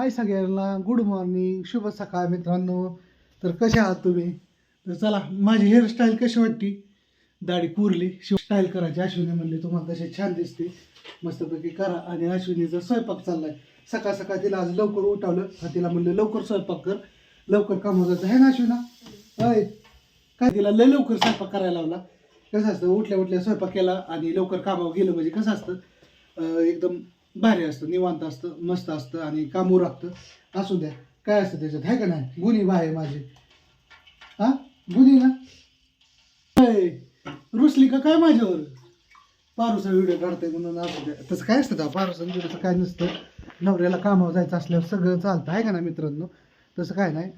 हाय सगळ्यांना good morning शुभ सकाळ मित्रांनो. तर कसे आहात तुम्ही? तर चला माझी हेअरस्टाईल कशी वाटती? दाढी कुरली शिव स्टाईल करायची अश्विनी म्हणली तुम्हाला तशी छान दिसते. मस्तपैकी करा. आणि अश्विनीचा स्वयंपाक चाललाय. सकाळ सकाळ तिला आज लवकर उठवलं. तिला म्हणलं लवकर स्वयंपाक कर. लवकर काम जायचं आहे ना अश्विना? होय. काय तिला लय लवकर स्वयंपाक करायला लावला. कसं असतं उठल्या उठल्या स्वयंपाक केला आणि लवकर कामावर गेलं म्हणजे कसं असतं एकदम भारी असतं निवांत असतं मस्त असतं आणि कामू लागतं असू द्या काय असतं त्याच्यात? आहे का नाही? गुन्हे बाय आहे माझी. हा? गुन्हे ना? रुसली का काय माझ्यावर? पारूचा व्हिडिओ काढताय म्हणून असू द्या. तसं काय असतं तेव्हा पारूचा व्हिडिओचं काय नसतं. नवऱ्याला कामावर जायचं असल्यावर सगळं चालतं. आहे का ना मित्रांनो? तसं काय नाही.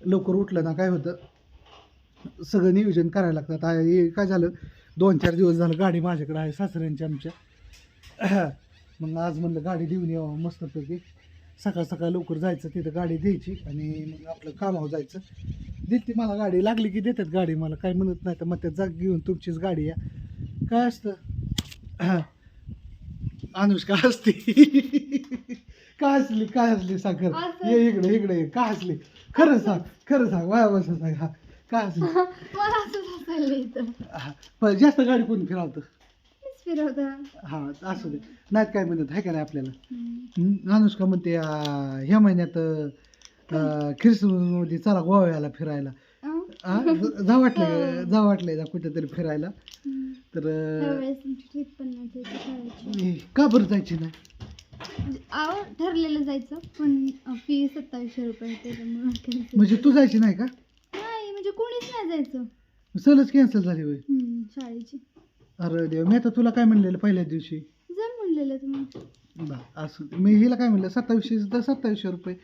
लवकर उठलं ना काय होतं? सगळं नियोजन करायला लागतं काय झालं? दोन चार दिवस झालं गाडी माझ्याकडे आहे सासऱ्यांची आमच्या. मग आज म्हणलं गाडी देऊन यावं मस्तपैकी. सकाळ सकाळ लवकर जायचं तिथं गाडी द्यायची आणि मग आपलं कामावर जायचं. देते मला गाडी लागली की देतात गाडी मला. काय म्हणत नाही तर मग त्या जाग घेऊन तुमचीच गाडी या. काय असतं? अनुष्का असते काय हसली? काय हसली? सांग खरं. असं. ये इकडे इकडे ये. काय हसली? खरं सांग खरं सांग. वाया बस सांग हा. काय हसली? मला असं हसायला येतं. हा, पण जास्त गाडी कोण फिरवतं? फिरवता. हा असू दे. नाहीत काय म्हणत आहे का नाही आपल्याला? हम्म, अनुष्का म्हणते ह्या महिन्यात ख्रिसमसमध्ये चला गोव्याला फिरायला. हा, ज- जा वाटलंय जा वाटलंय जा कुठेतरी फिरायला. तर अं, त्यावेळेस तुमची ट्रिप पण नाही जायची शाळेची. का बरं जायची नाही? म्हणजे ठरलेलं जायचं पण फी सत्तावीसशे रुपये त्याच्यामुळे cancel. म्हणजे तू जायची नाही का? नाही म्हणजे कोणीच नाही जायचं. सहलच कॅन्सल झाली होय. हम्म, शाळेची. अरे देव मी आता तुला काय म्हणलेलं पहिल्या दिवशी? जर म्हणलेलं तुम्ही बरं असं मी हिला काय म्हणलं सत्तावीसशे तर सत्तावीसशे रुपये.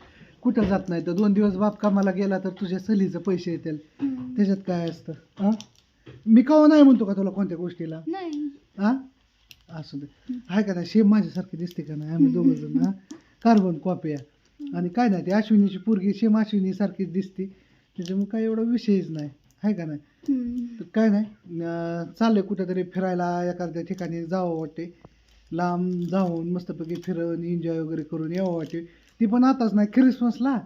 कुठं जात नाही तर दोन दिवस बाप कामाला गेला तर तुझ्या सहलीचं पैसे येतील. हम्म. त्याच्यात काय असतं? हा? मी कवा नाही म्हणतो का तुला कोणत्या गोष्टीला? नाही. हा? असू दे. आहे का नाही सेम माझ्यासारखी दिसते का नाही? आम्ही दोघं जण हा? कार्बन कॉपी आणि काय नाही ती अश्विनीची पोरगी सेम अश्विनी सारखीच दिसते. त्याच्यामुळे काय एवढा विषयच नाही. आहे का नाही. तर काय नाही चाललंय कुठेतरी फिरायला एखाद्या ठिकाणी जावं वाटते. लांब जाऊन मस्तपैकी फिरून एन्जॉय वगैरे करून यावं वाटते. ती पण आताच नाही ख्रिसमसला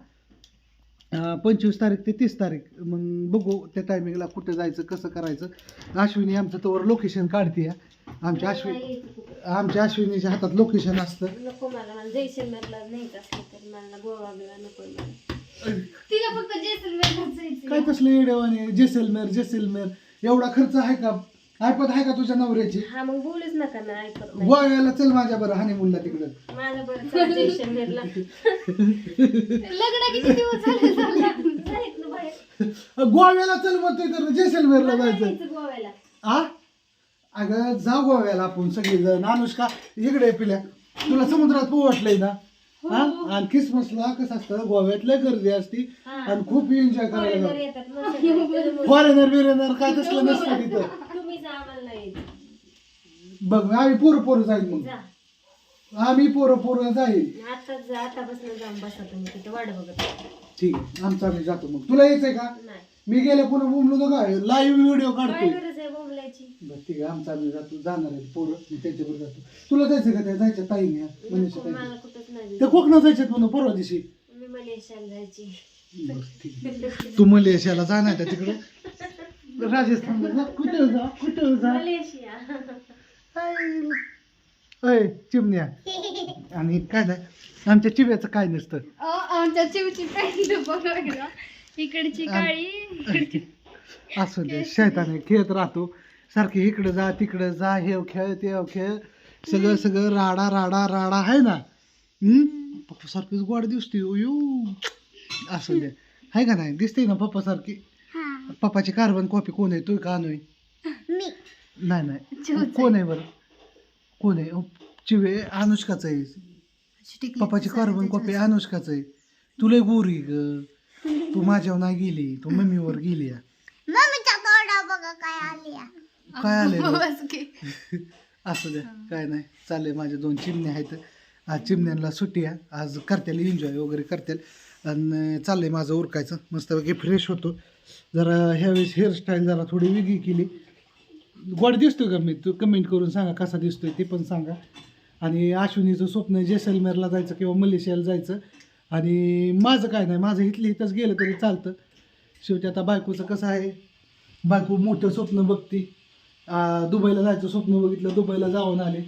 अं, पंचवीस तारीख ते तीस तारीख. मग बघू त्या टायमिंगला कुठं जायचं कसं करायचं. अश्विनी आमचं तोवर लोकेशन काढते. आमच्या अश्विनी आमच्या अश्विनीच्या हातात लोकेशन असतं. नको मला मला जयशंकरला न्यायचं असलं तर मला गोवा बिवा नको तिला फक्त जेसलमेर काय तसलं येड्यावाने? जेसलमेर जेसलमेर एवढा खर्च आहे का? ऐपत आहे का तुझ्या नवऱ्याची? हा मग बोलूच नका ना ऐकत नाही. गोव्याला चल माझ्या बरं हनीमूनला तिकडं. माझं बरं चला जयशंकरला लग्न किती दिवस झाले झाले? जायचं ना बाहेर. गोव्याला चल म्हणतोय तर जैसलमेरला जायचं. जायचं गोव्याला. आ? अगं जा गोव्याला आपण सगळेजण. अनुष्का इकडे पिल्या. तुला समुद्रात पोवटलंय ना? हा. आणि ख्रिसमसला कसं असतं गोव्यात लय गर्दी असती हा. आणि खूप एन्जॉय करायला येतात. फॉरेनर बिरेनर काय तसलं नसतं तिथं. तुम्ही जा आम्हाला नाही यायचं. बघ आम्ही पोरं पोरं जाईल मग. जा. आम्ही पोरं पोरं जाईल आताच जा आतापासून जाऊन बसा तुम्ही तिथे. वाट बघत ठीक आहे आमचं आम्ही जातो मग. तुला यायचंय का? नाही. मी गेले पुन्हा बोंबलो का? लाईव्ह व्हिडिओ काय काढतोय आहे बोंबलायची. बरं ठीक आहे आमचा आम्ही जातो जाणार आहे पोरं मी त्यांच्याबरोबर जातो. तुला जायचं का त्या? जायच्या ताईने मनीषा नको, ताई मला कुठंच नाही त्या कोकणात जायच्यात म्हणून परवा दिवशी. मी मलेशियाला जायची. बरं, ठीक आहे. तू मलेशियाला जाणार त्या तिकडे. राजस्थानला जा कुठं जा कुठं जा? मलेशिया. अय चिमण्या. आणि काय नाही आमच्या चिव्याचं काय नसतं. आमच्या चिवची पॅन्ट बघा इकडची काळी इकडची असू दे शैताने खेळत राहतो. सारखे इकडं जा तिकडं जा हे खेळ ते खेळ. सगळं सगळं राडा राडा राडा आहे ना? हम्म? पप्पा सारखीच गोड दिसते यू असू दे. आहे का नाही? दिसते ना पप्पा सारखी? पप्पाची कार्बन कॉपी कोण आहे? तू का मी. नाही नाही. कोण आहे बरं? कोण आहे? चिवे अनुष्काचं आहे. पप्पाची कार्बन कॉपी अनुष्काचं आहे. तुला गोरी ग. तू माझ्यावर नाही गेली. तू मम्मीवर गेली आहे. काय आली काय आले बस की. असू द्या काय नाही. चाललंय माझे दोन चिमणे आहेत. आज चिमण्यांना सुट्टी आहे. आज करतील एन्जॉय वगैरे करतील. आणि चाललंय माझं उरकायचं. मस्तपैकी फ्रेश होतो. जरा ह्यावेळेस हेअरस्टाईल जरा थोडी वेगळी केली. गोड दिसतोय का मी? तू कमेंट करून सांगा कसा दिसतोय ते पण सांगा. आणि अश्विनीचं स्वप्न आहे जैसलमेरला जायचं किंवा मलेशियाला जायचं. आणि माझं काय नाही माझं इथलं इथंच गेलं तरी चालतं. शेवटी आता बायकोचं कसं आहे? बायको मोठं स्वप्न बघते. दुबईला जायचं स्वप्न बघितलं दुबईला जाऊन आले.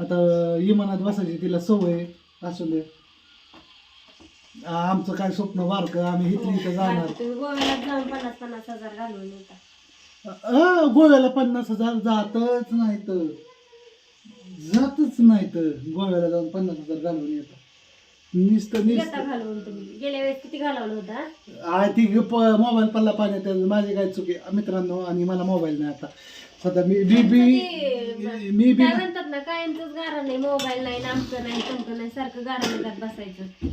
आता इमानात बसायची तिला सवय. असू दे. आमचं काय स्वप्न बारकं आम्ही इथली इथं जाणार. तुम्ही गोव्याला जाऊन पन्नास पन्नास हजार येता. अ, गोव्याला पन्नास हजार जातच नाही तर जातच नाही तर गोव्याला जाऊन पन्नास हजार घालून येतात नुसतं किती नुसतं घेता घालवून तुम्ही. गेल्या वेळेस किती घालवलं होता? ती मोबाईल पडला पाण्यात. माझी काय चुकी मित्रांनो आणि मला मोबाईल नाही आता. सध्या मी बी बी मी बी काय म्हणतात ना कायमच गारा नाही मोबाईल नाही नामकं नाही तमकं नाही सारखं गारा निघत बसायचं.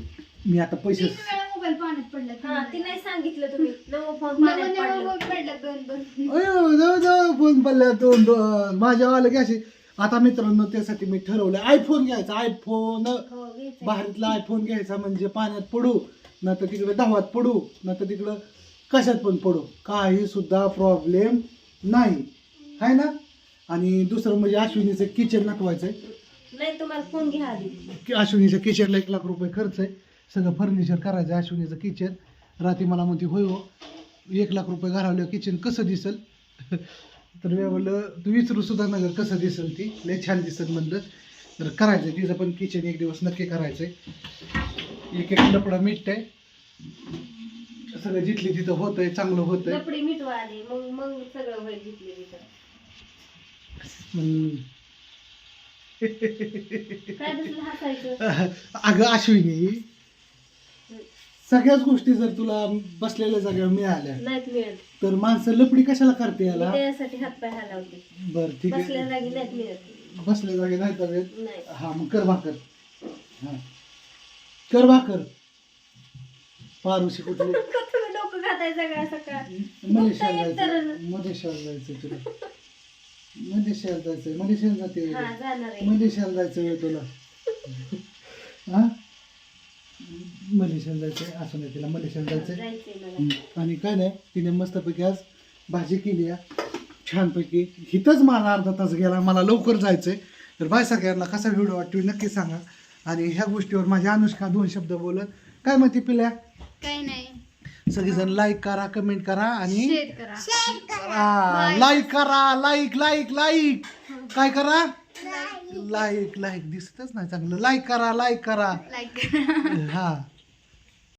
मी आता पैसे तीन वेळा मोबाईल पाण्यात पडला हा ती नाही सांगितलं तुम्ही. नवं फोन पाण्यात पडलं. दोन दोन. अयो, जाऊ जाऊ फोन पडल्या दोन दोन. माझ्या आलं की अशी आता मित्रांनो त्यासाठी मी ठरवलं आयफोन घ्यायचा आयफोन हो. बाहेरला आयफोन घ्यायचा म्हणजे पाण्यात पडू न तर तिकडे धावात पडू न तर तिकडं कशात पण पडू. काही सुद्धा प्रॉब्लेम नाही. आहे ना? आणि दुसरं म्हणजे अश्विनीचं किचन नटवायचं आहे नाही तुम्हाला फोन घ्या आधी. अश्विनीच्या किचनला एक लाख रुपये खर्च आहे. सगळं फर्निचर करायचं आहे अश्विनीचं किचन रात्री मला म्हणते होय हो एक लाख रुपये घालवलं किचन कसं दिसल? तर मी म्हणलं तू विचारू सुद्धा नगर कसं दिसल ती? लय छान दिसल म्हणलं. तर करायचं तिचं पण किचन एक दिवस नक्की करायचं आहे एक एक लपडा मीठ आहे सगळं जिथली तिथं होतंय चांगलं होतंय. कपडे मिटवा आधी मग मग सगळं होईल घेतले तिथं. हम्म. काय दुसरं हसायचं? अगं अश्विनी सगळ्याच गोष्टी जर तुला बसलेल्या जागेवर मिळाल्या नाहीत मिळत. तर माणसं लपडी कशाला करते याला? त्यासाठी हातपाय हलावते. बर ठीक बसल्या आहे जागी नाहीत मिळत. बसल्या जागे नाही तर येत. नाही. हा मग कर भाकर. हा. कर भाकर. पारुशी कुठली? तुम्ही डोकं खाताय सगळं सकाळ? मलेशियाला येत तर- जायचं जायचं तुला मलेशियाला जायचंय. मलेशियाला जाते हा जाणार आहे. मलेशियाला जायचं आहे तुला? हा? मलेशियाला जायचंय. असं नाही तिला मलेशियाला जायचंय. आणि काय नाही तिने मस्तपैकी आज भाजी केली आहे छानपैकी हिथंच मला अर्धा तास गेला मला लवकर जायचंय. तर बाय सगळ्यांना कसा व्हिडिओ वाटतो नक्की सांगा. आणि ह्या गोष्टीवर माझी अनुष्का दोन शब्द बोलत. काय म्हणते पिल्या? काही नाही. सगळेजण लाईक करा कमेंट करा आणि शेअर करा. लाईक करा. लाईक लाईक लाईक काय करा? लाईक लाईक दिसतच नाही चांगलं. लाईक करा लाईक करा. लाईक हा.